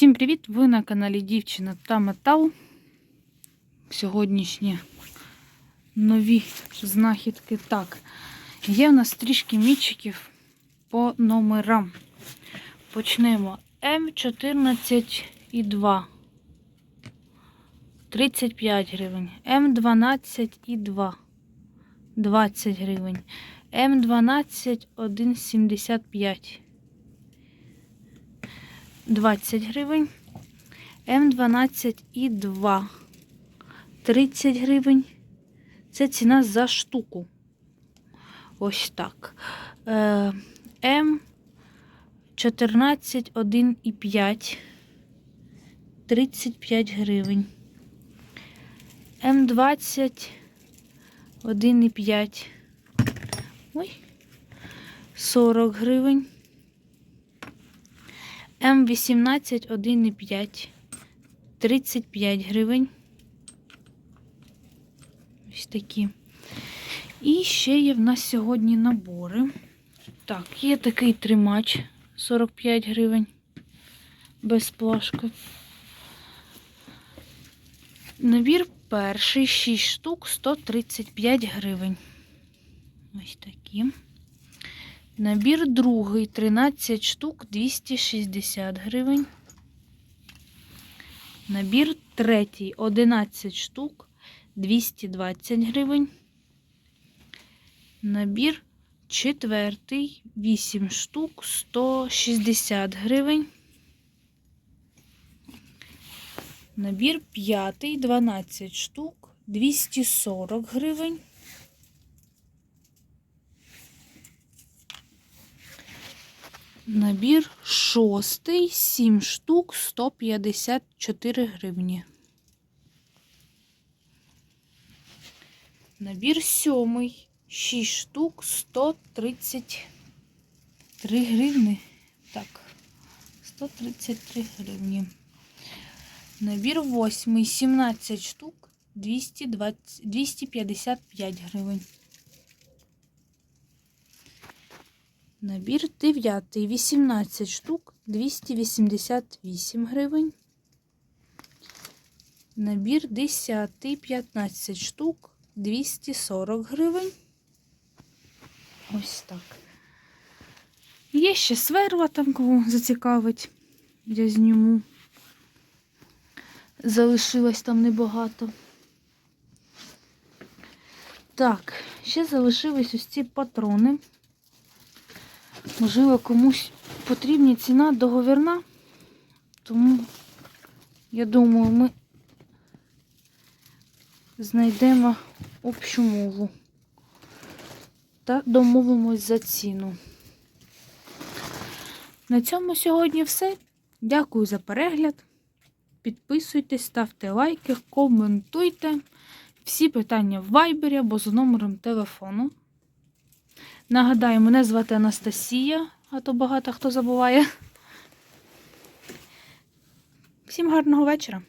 Усім привіт! Ви на каналі Дівчина та Метал. Сьогоднішні нові знахідки. Так, є в нас трішки мічиків по номерам. Почнемо М14 і 2. 35 гривень. М12 і 2. 20 гривень. М12 1,75. 20 гривень. М12 і 2. 30 гривень. Це ціна за штуку. Ось так. Е, М14 1 і 5. 35 гривень. М20 1 і 5. Ой. 40 гривень. М18 1,5 35 гривень. Ось такі. І ще є в нас сьогодні набори. Так, є такий тримач 45 гривень. Без плашки. Набір перший 6 штук 135 гривень. Ось такі. Набір другий 13 штук 260 гривень. Набір третій 11 штук 220 гривень. Набір четвертий 8 штук 160 гривень. Набір п'ятий 12 штук 240 гривень. Набір шостий, 7 штук, 154 гривні. Набір сьомий, 6 штук, 133 гривні. Так, 133 гривні. Набір восьмий, 17 штук, 220, 255 гривень. Набір 9, 18 штук, 288 гривень. Набір 10, 15 штук, 240 гривень. Ось так. Є ще сверла там, кого зацікавить. Я зніму. Залишилось там небагато. Так, ще залишились ось ці патрони. Можливо, комусь потрібна ціна договірна, тому я думаю, ми знайдемо общу мову та домовимось за ціну. На цьому сьогодні все. Дякую за перегляд. Підписуйтесь, ставте лайки, коментуйте. Всі питання в вайбері або за номером телефону. Нагадаю, мене звати Анастасія, а то багато хто забуває. Всім гарного вечора!